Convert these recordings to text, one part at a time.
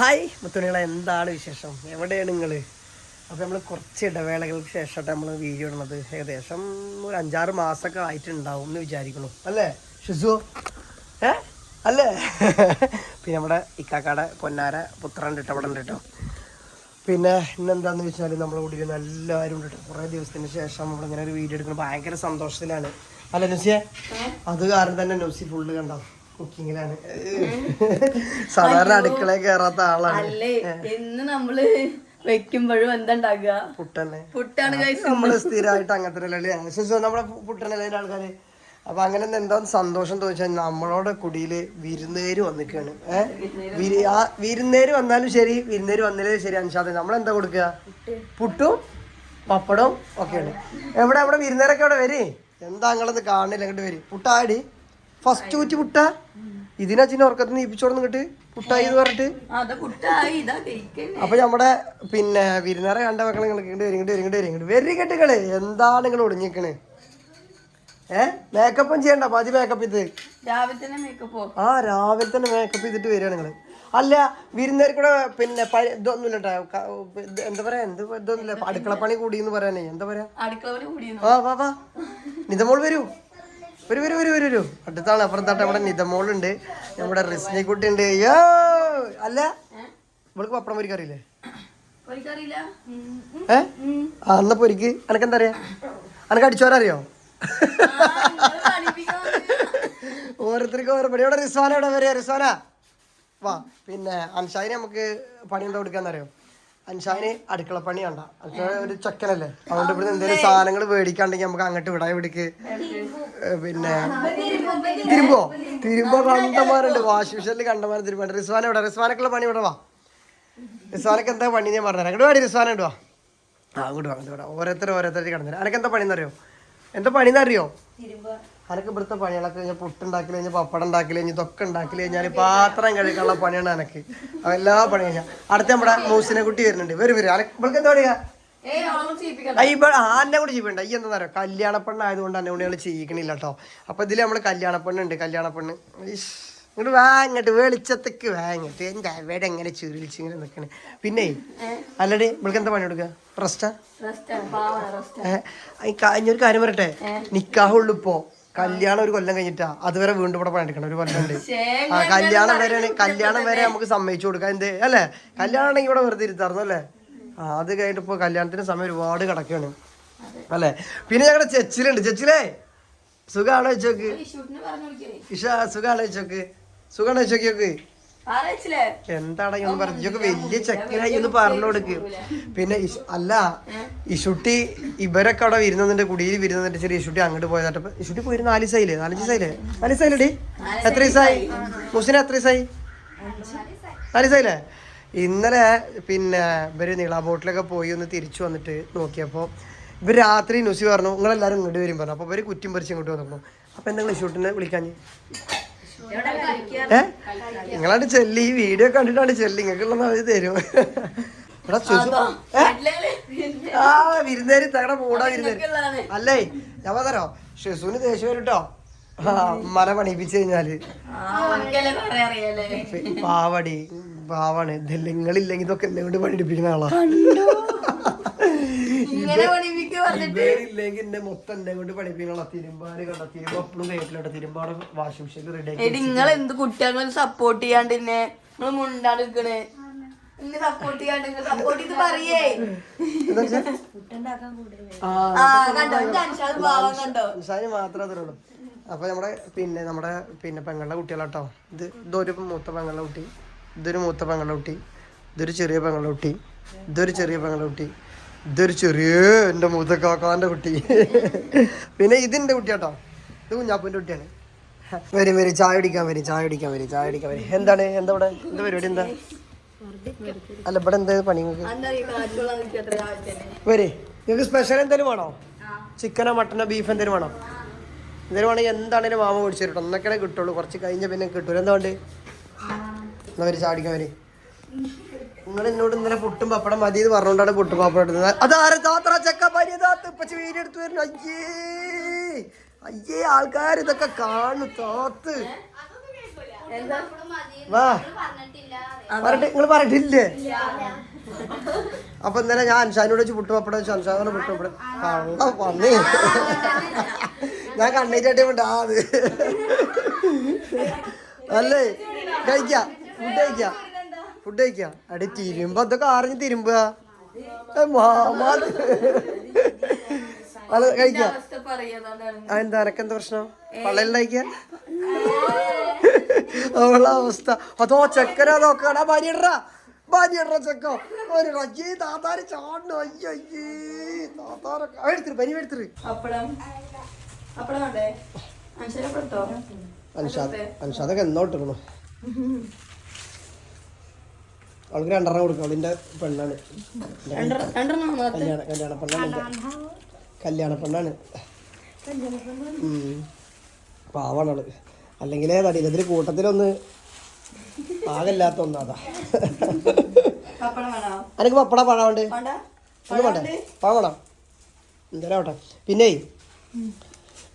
Hi മുത്തുണികളെ എന്താണ് വിശേഷം? എവിടെയാണ് നിങ്ങൾ അപ്പോൾ നമ്മൾ കുറച്ച് ഇടവേളകൾക്ക് ശേഷമായിട്ട് നമ്മൾ വീഡിയോ ഇടുന്നത്. ഏകദേശം ഒരു അഞ്ചാറ് മാസമൊക്കെ ആയിട്ടുണ്ടാവും എന്ന് വിചാരിക്കുന്നു. അല്ലേ ഷിസു? ഏ? അല്ലേ? പിന്നെ നമ്മുടെ ഇക്കാക്കാടെ പൊന്നാര പുത്രൻ ഉണ്ട് കേട്ടോ അവിടെ ഉണ്ട് കേട്ടോ. പിന്നെ ഇന്നെന്താന്ന് വെച്ചാൽ നമ്മുടെ കൂടി എല്ലാവരും ഉണ്ട് കേട്ടോ. കുറേ ദിവസത്തിന് ശേഷം നമ്മളിങ്ങനെ ഒരു വീഡിയോ എടുക്കുന്നത് ഭയങ്കര സന്തോഷത്തിലാണ്. അല്ല നുസിയെ? അത് കാരണം തന്നെ നുസി ഫുള്ള് കണ്ടോ? കുക്കിങ്ങിലാണ്. സാധാരണ അടുക്കള കയറാത്ത ആളാണ്. അല്ലേ എന്ന് നമ്മൾ വെക്കുമ്പോഴും എന്താ ഉണ്ടാക്കുക പുട്ടന്നെ പുട്ടാണ് നമ്മൾ സ്ഥിരമായിട്ട് അങ്ങനത്തെ നമ്മുടെ പുട്ടനല്ലേ ആൾക്കാര്. അപ്പൊ അങ്ങനെ എന്താ സന്തോഷം തോന്നിച്ചാൽ നമ്മളോട് കുടിയിൽ വിരുന്നേര് വന്നിക്കാണ്. ഏഹ് ആ വിരുന്നേര് വന്നാലും ശരി വിരുന്നേര് വന്നാലും ശരി അൻഷാദ്. നമ്മൾ എന്താ കൊടുക്കുക പുട്ടും പപ്പടവും ഒക്കെയാണ്. എവിടെ എവിടെ? വിരുന്നേരൊക്കെ അവിടെ വരി? എന്താ നിങ്ങളത് കാണില്ല അങ്ങോട്ട് വരി? പുട്ടാടി ഫസ്റ്റ് ഊറ്റി പുട്ട. ഇതിനാ ചിന്ന ഉറക്കത്തിന് നീപ്പിച്ചോടുന്ന് കിട്ട് പുട്ടായി എന്ന് പറഞ്ഞിട്ട്. അപ്പൊ നമ്മുടെ പിന്നെ വിരുന്നേറെ കണ്ട മക്കളെ ഇങ്ങോട്ട് വരും ഇങ്ങോട്ട് വരും ഇങ്ങോട്ട് വരി കെട്ടുകൾ എന്താണ് നിങ്ങൾ ഒടിഞ്ഞിക്കണ് ഏ? മേക്കപ്പും ചെയ്യണ്ട പാതി മേക്കപ്പ് ഇത് മേക്കപ്പോ ആ രാവിലെ തന്നെ മേക്കപ്പ് ചെയ്തിട്ട് വരികയാണ് നിങ്ങൾ അല്ല വിരുന്നേർ കൂടെ പിന്നെ ഇതൊന്നുമില്ല എന്താ പറയാ? എന്ത് ഇതൊന്നുമില്ല. അടുക്കള പണി കൂടി എന്ന് പറയാനേ. എന്താ പറയാ? ആ വാ വാ. നിതമോൾ വരൂ. വരൂ വരൂ വരൂ വരൂ വരൂ. അടുത്താണ് അപ്പുറത്താട്ട് നമ്മുടെ നിതമോളുണ്ട്. നമ്മുടെ റിസ്നി കുട്ടി ഉണ്ട് യോ അല്ല ഇവൾക്ക് പപ്പടം പൊരിക്കറിയില്ലേ അറിയില്ലേ ഏ? ആ എന്നാ പൊരിക്ക്. അനക്ക് എന്താ അറിയാ അനക്ക് അടിച്ചോരറിയോ? ഓരോരുത്തർക്കും ഓരോ പണി. ഇവിടെ റിസ്വാന ഇവിടെ വരിക? റിസ്വാന വാ. പിന്നെ അൻഷായി നമുക്ക് പണി എന്താ കൊടുക്കാന്നറിയോ? അൻഷായിന് അടുക്കള പണി കണ്ട അടുക്കള ഒരു ചക്കനല്ലേ? അതുകൊണ്ട് ഇവിടുന്ന് എന്തെങ്കിലും സാധനങ്ങൾ മേടിക്കാണ്ടെങ്കിൽ നമുക്ക് അങ്ങോട്ട് വിടാൻ വിടിക്ക് പിന്നെ തിരുമ്പോ തിരുമ്പോ കണ്ടമാരുണ്ട് വാഷിംഗ് മെഷീനിൽ കണ്ടമാരം തിരുമ്പോ റിസ്വാൻ ഇവിടെ റിസ്വാനക്കുള്ള പണി ഇവിടെ വാ. റിസ്വാനൊക്കെ എന്താ പണി ഞാൻ പറഞ്ഞുതരാം. അങ്ങോട്ട് വേണ്ടി റിസ്വാന ഇടുവാ ആ അങ്ങോട്ട് വാ അങ്ങോട്ട് വാ. ഓരോരുത്തർ ഓരോരുത്തർ കിടന്നില്ല അനക്കെന്താ പണി പണിയെന്നറിയോ? എന്താ പണിയെന്നറിയോ? അനക്ക് ഇവിടുത്തെ പണികളൊക്കെ കഴിഞ്ഞാൽ പുട്ടുണ്ടാക്കി കഴിഞ്ഞാൽ പപ്പടം ഉണ്ടാക്കി കഴിഞ്ഞാൽ ഇതൊക്കെ ഉണ്ടാക്കി കഴിഞ്ഞാൽ പാത്രം കഴിക്കാനുള്ള പണിയാണ് എനക്ക് അത് എല്ലാ പണി കഴിഞ്ഞാൽ അടുത്ത നമ്മുടെ മൂസിനെ കുട്ടി വരുന്നുണ്ട്. വരും വരും. അനക്ക് ഇവൾക്ക് എന്താ പറയുക ആന്നെ കൂടി ചെയ്യണ്ട ഈ എന്താ പറയുക കല്യാണ പെണ്ണായതുകൊണ്ട് എന്നെ കൊണ്ട് ഞങ്ങൾ ചെയ്യിക്കണില്ല കേട്ടോ അപ്പൊ ഇതിൽ നമ്മൾ കല്യാണ പെണ്ണുണ്ട് കല്യാണ പെണ്ണ് ഇങ്ങോട്ട് വാ ഇങ്ങോട്ട് വെളിച്ചത്തേക്ക് വാ ഇങ്ങോട്ട്. എന്റെ അവിടെ എങ്ങനെ ചുരുളിച്ച് ഇങ്ങനെ നിൽക്കണേ പിന്നെ അല്ലടി ഇവൾക്ക് എന്താ പണി കൊടുക്കുക റെസ്റ്റാ? ഏഹ് ഞാൻ കഴിഞ്ഞൊരു കാര്യം പറയട്ടെ? നിക്കാഹുള്ളു ഇപ്പോ. കല്യാണം ഒരു കൊല്ലം കഴിഞ്ഞിട്ടാ. അതുവരെ വീണ്ടും ഇവിടെ പണിയെടുക്കണം. ഒരു കൊല്ലം ഉണ്ട്. ആ കല്യാണം വരെ കല്യാണം വരെ നമുക്ക് സമ്മതിച്ചു കൊടുക്കാം. എന്ത്? അല്ലേ? കല്യാണം ആണെങ്കിൽ ഇവിടെ വെറുതെ ഇരുത്തായിരുന്നു അല്ലേ? ആ അത് കഴിഞ്ഞിട്ട് ഇപ്പൊ കല്യാണത്തിന്റെ സമയം ഒരുപാട് കിടക്കുകയാണ്. അല്ലേ? പിന്നെ ഞങ്ങളുടെ ചെച്ചിലുണ്ട്. ചെച്ചിലേ പറഞ്ഞു വിളിക്കേ ഇഷ സുഖാണോ വെച്ചോക്ക് സുഖാണോ വെച്ചോക്കിയോക്ക് ഈ ഒന്ന് പറഞ്ഞു ഇതൊക്കെ വലിയ ചെക്കനായി ഒന്ന് പറഞ്ഞു കൊടുക്ക്. പിന്നെ അല്ല ഇഷുട്ടി ഇവരൊക്കെ അവിടെ വരുന്നതിന്റെ കുടിയിൽ വരുന്നതിന്റെ ചെറിയ ഇഷുട്ടി അങ്ങോട്ട് പോയതായിട്ട് ഇഷുട്ടി പോയി നാല് ദിവസമായില്ലേ? നാലഞ്ച് ദിവസമായില്ലേ? നാല് ദിവസമായില്ലേ എത്ര ദിവസമായി. മുസിന് എത്ര ദിവസമായി? നാല് ദിവസമായില്ലേ? ഇന്നലെ പിന്നെ ഇവർ നീളാ ബോട്ടിലൊക്കെ പോയി ഒന്ന് തിരിച്ചു വന്നിട്ട് നോക്കിയപ്പോൾ ഇവർ രാത്രി ന്യൂസി പറഞ്ഞു നിങ്ങളെല്ലാവരും ഇങ്ങോട്ട് വരും പറഞ്ഞു. അപ്പോൾ ഇവർ കുറ്റും പറിച്ച് ഇങ്ങോട്ട് വന്നു അപ്പോൾ എന്തെങ്കിലും ഇഷുട്ടിനെ വിളിക്കാഞ്ഞ്? ഏ? നിങ്ങളാണ്ട് ചെല്ലി ഈ വീഡിയോ കണ്ടിട്ടാണ് ചെല്ലി നിങ്ങൾക്കുള്ള അവർ തരും. എടാ സുസു ആ വിരുന്നേരി തകട മൂടാ വിരുന്നേരി. അല്ലേ? ഞാൻ പറഞ്ഞോ ഷെസുവിന് ദേഷ്യം വരും കേട്ടോ ആ പണിപ്പിച്ചു കഴിഞ്ഞാൽ. പാവടി പാവാണ്. ഇതല്ല നിങ്ങളില്ലെങ്കിൽ ഇതൊക്കെ എന്നെ കൊണ്ട് പണിയെടുപ്പിക്കുന്ന ആളാ. ഇല്ലെങ്കിൽ എന്നെ മൊത്തം എന്നെ കൊണ്ട് പണിപ്പിക്കുന്ന തിരുമ്പാട് കണ്ട തിരുമ്പ എപ്പോഴും കയറ്റിലോട്ടെ തിരുമ്പാടെ വാഷിംഗ് മെഷീൻ റെഡി നിങ്ങൾ എന്ത് കുട്ടികളെ സപ്പോർട്ട് ചെയ്യാണ്ട് എന്നെ നിങ്ങൾ മുണ്ടാണ് നിൽക്കണേ സപ്പോർട്ട് ചെയ്യാണ്ട് സപ്പോർട്ട് ചെയ്ത് പറയേ. മാത്രമേ അപ്പൊ നമ്മുടെ പിന്നെ നമ്മുടെ പിന്നെ പെങ്ങളുടെ കുട്ടികളാട്ടോ. ഇത് ഇതൊരു മൂത്ത പെങ്ങളുടെ കുട്ടി ഇതൊരു മൂത്ത പെങ്ങളുടെ കുട്ടി ഇതൊരു ചെറിയ പെങ്ങളുടെ കുട്ടി ഇതൊരു ചെറിയ പെങ്ങളുടെ കുട്ടി. ഇതൊരു ചെറിയ എന്റെ മുതക്കാക്കാന്റെ കുട്ടി. പിന്നെ ഇതിന്റെ കുട്ടിയാട്ടോ. ഇത് കുഞ്ഞാപ്പൂന്റെ കുട്ടിയാണ്. വരും വരും ചായ കുടിക്കാൻ വരും ചായ കുടിക്കാൻ വരും ചായ കുടിക്കാൻ വരും. എന്താണ്? എന്താ ഇവിടെ? എന്താ പരിപാടി? എന്താ? അല്ല ഇവിടെ എന്താ പണി നിങ്ങൾക്ക്? വരെ നിങ്ങൾക്ക് സ്പെഷ്യൽ എന്തെങ്കിലും വേണോ? ചിക്കനോ മട്ടനോ ബീഫ് എന്തെങ്കിലും വേണോ? എന്തെങ്കിലും വേണമെങ്കിൽ എന്താണെങ്കിലും മാമ മേടിച്ചു തരട്ടോ? ഒന്നൊക്കെ കിട്ടുള്ളൂ. കുറച്ച് കഴിഞ്ഞ പിന്നെ കിട്ടൂല. എന്താ വേണ്ടത് എന്നാ വരും ചാടിക്കാൻ വരി. നിങ്ങൾ എന്നോട് ഇന്നലെ പുട്ടും പപ്പടം മതി എന്ന് പറഞ്ഞുകൊണ്ടാണ് പുട്ടും പപ്പടം എടുത്തത് അതാരെ താത്ര ചക്ക പരിതാത്ത് ഇപ്പച്ചി വീട് എടുത്ത് വരുന്നു അയ്യേ. അയ്യേ ആൾക്കാർ ഇതൊക്കെ കാണു താത്ത്. വാ. പറഞ്ഞിട്ട് നിങ്ങൾ പറഞ്ഞിട്ടില്ലേ? അപ്പൊ ഇന്നലെ ഞാൻ അൻഷാനോട് വെച്ച് പുട്ട് പപ്പടം വെച്ചു. അൻഷാനോട് പുട്ട് പപ്പടം. കള്ള പന്നി ഞാൻ കണ്ണീറ്റായിട്ട് ആ അത്. അല്ലേ? കഴിക്കാം. ഫുഡ് കഴിക്ക. ഫുഡ് കഴിക്കാം? അടി തിരുമ്പോ അതൊക്കെ അറിഞ്ഞ് തിരുമ്പുക? മാമാ അത് കഴിക്ക? അവസ്ഥ പറയാതാണ് അതെന്താ എനക്കെന്താ പ്രശ്നം പള്ളയിലായിക്ക അവളെ അവസ്ഥ. അതോ ചെക്കനാ നോക്കടാ ഭാര്യടാ ഭാര്യടാ ചെക്കോ. ഒരു അയ്യേ താത്താര് ചാടണു അയ്യോ അയ്യേ. താത്താരൊക്കെ ആ, എടുത്തിரு പനി എടുത്തിരു. അപ്പളം. അപ്പളം വേണ്ടേ അൻഷരപ്പെടുത്തോ അൻഷാദ് അൻഷാദൊക്കെ എന്നോ ഇട്ടിക്കണു അവൾക്ക് രണ്ടെണ്ണം കൊടുക്കും. അവളിന്റെ പെണ്ണാണ്. കല്യാണ കല്യാണ പെണ്ണാണ്. കല്യാണ പെണ്ണാണ്. പാവാണ് അവൾ. അല്ലെങ്കിൽ തടിയിലതിൽ കൂട്ടത്തിലൊന്ന് ആകല്ലാത്ത ഒന്നാതാ എനിക്ക് പപ്പട പഴമുണ്ട് ഒന്ന് വേണ്ടേ പാവണം എന്തായാലും ആവട്ടെ പിന്നെ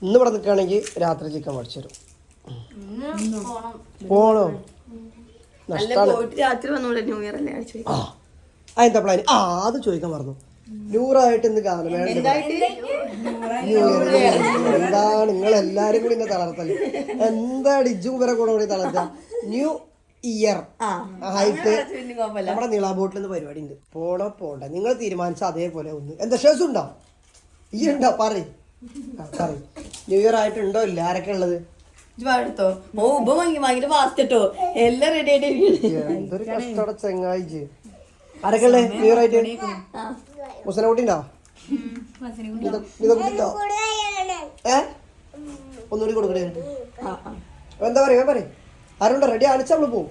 ഇന്ന് ഇവിടെ നിൽക്കുകയാണെങ്കിൽ രാത്രി ചിക്കൻ മേടിച്ചു തരും. പോണോ? അല്ല പോയിട്ട് രാത്രി വന്നൂടെ ന്യൂ ഇയർ അല്ലേ? ആഴ്ച ആ. അതെന്താ പ്ലാൻ ആ അത് ചോദിക്കാൻ മറന്നു. നൂറായിട്ട് ഇന്ന് കാണും വേണ്ട ന്യൂ ഇയർ എന്താണ്? നിങ്ങൾ എല്ലാരും കൂടി എന്നെ തളർത്തൽ. എന്താണ് ഇജും വരെ കൂടെ കൂടി തളർത്ത? New year. ആ. ആയിട്ട് നമ്മുടെ നീളാ ബോട്ടിൽ നിന്ന് പരിപാടി ഉണ്ട്. പോണോ പോണ്ട. നിങ്ങൾ തീരുമാനിച്ച അതേപോലെ ഒന്ന്. എന്താ ഷേസ് ഉണ്ടോ? ഈ ഉണ്ടോ? പറയൂ. ആ, ന്യൂ ഇയർ ആയിട്ടുണ്ടോ? ഇല്ല. ആരൊക്കെ ഉള്ളത്? എടുത്തോ. ഓ ഉപ്പ വാങ്ങി ഭയങ്കര ഫാസ്റ്റ് കേട്ടോ എല്ലാം റെഡി ആയിട്ടിരിക്കണേ എന്തൊരു കഷ്ടോടെ ചെങ്ങായിച്ച് ആരൊക്കെ ഉള്ളത് ന്യൂ ഇയർ ആയിട്ട്? മുസല കുട്ടി ഉണ്ടോ ഉണ്ടോ ഏ? ഒന്നുകൂടി കൊടുക്കണേ എന്താ പറയാ പറയും. ആരുണ്ടോ? റെഡി അടിച്ച നമ്മൾ പോവും.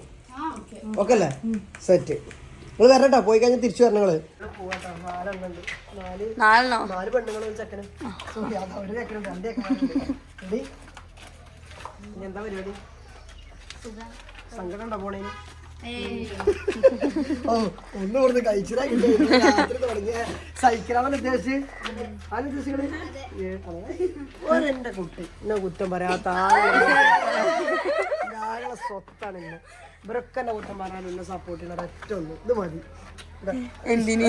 ഓക്കെ. അല്ലേ? സെറ്റ് നിങ്ങൾ വരട്ടോ പോയി കഴിഞ്ഞാൽ തിരിച്ചു വരണം നിങ്ങൾ. നാലെണ്ണോ? നാല് പെണ്ണുങ്ങളും ചെക്കനും. ഒരു ചെക്കനുണ്ട് രണ്ട് ഇനി എന്താ പരിപാടി? സങ്കടം ഉണ്ടോ പോണേന് ഓ ഒന്ന് കൊടുത്ത് രാത്രി തുടങ്ങിയ. ഉദ്ദേശിച്ച്? ഉദ്ദേശിക്കണേ? ഒരെന്റെ കുട്ടി. എന്നെ കുറ്റം പറയാത്ത ആളുകളെ സ്വത്താണ് ഇന്ന്. ഇവരൊക്കെ എന്നെ കുറ്റം പറയാൻ എന്നെ സപ്പോർട്ട് ചെയ്യണ ഒറ്റ ഒന്ന്. ഇത് മതി. എന്തിന്?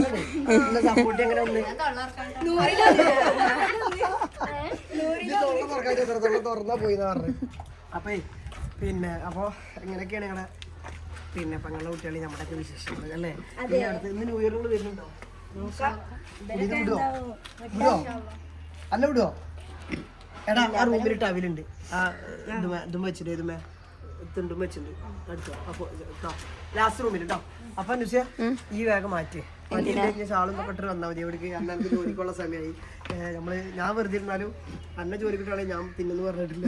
സപ്പോർട്ട് എങ്ങനെ ഒന്ന്? തുറന്നാ പോയി പറഞ്ഞു. അപ്പേ പിന്നെ അപ്പൊ ഇങ്ങനെയൊക്കെയാണ് ഞങ്ങളെ പിന്നെ പെങ്ങളുടെ കുട്ടികളെ നമ്മുടെയൊക്കെ വിശേഷങ്ങൾ അല്ലേ? പിന്നെ അടുത്ത് ഇന്ന് ന്യൂ ഇയറിനോട് വരുന്നുണ്ടോ? വിടുവോ? വിടുവോ? അല്ല വിടുവോ? എടാ ആ റൂമിൽ ടവിലുണ്ട് ആ ഇതുമേ ഇതും വെച്ചിട്ട് ഇതുമേ? തിണ്ടും വെച്ചിട്ടുണ്ട്. അടുത്തോ അപ്പൊ ലാസ്റ്റ് റൂമിൽ കേട്ടോ അപ്പൊ ഈ വേഗം മാറ്റി. ഷാളും പെട്ടെന്ന് വന്നാൽ മതി. എവിടേക്ക്? അന്ന എനിക്ക് ജോലിക്കുള്ള സമയമായി നമ്മൾ ഞാൻ വെറുതെ ഇരുന്നാലും അന്നെ ജോലി കിട്ടുകയാണെങ്കിൽ ഞാൻ തിന്നെന്ന് പറഞ്ഞിട്ടില്ല.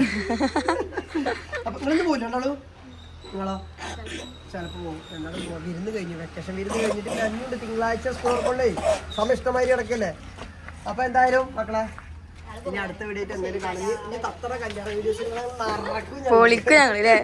അപ്പൊ നിങ്ങളൊന്ന് പോയില്ലുണ്ടോ നിങ്ങളോ ചിലപ്പോ പോകും എന്നാലും. വിരുന്ന് കഴിഞ്ഞു വെക്കേഷൻ വിരുന്ന് കഴിഞ്ഞിട്ട് പിന്നെ അഞ്ഞുണ്ട് തിങ്കളാഴ്ച സ്കൂൾ കൊണ്ടേ സമയം ഇഷ്ടമായി കിടക്കല്ലേ അപ്പൊ എന്തായാലും മക്കളെ ഇനി അടുത്ത വീഡിയോ ഇനി- കല്യാണ വീഡിയോസ് പൊളിക്കും ഞങ്ങളല്ലേ?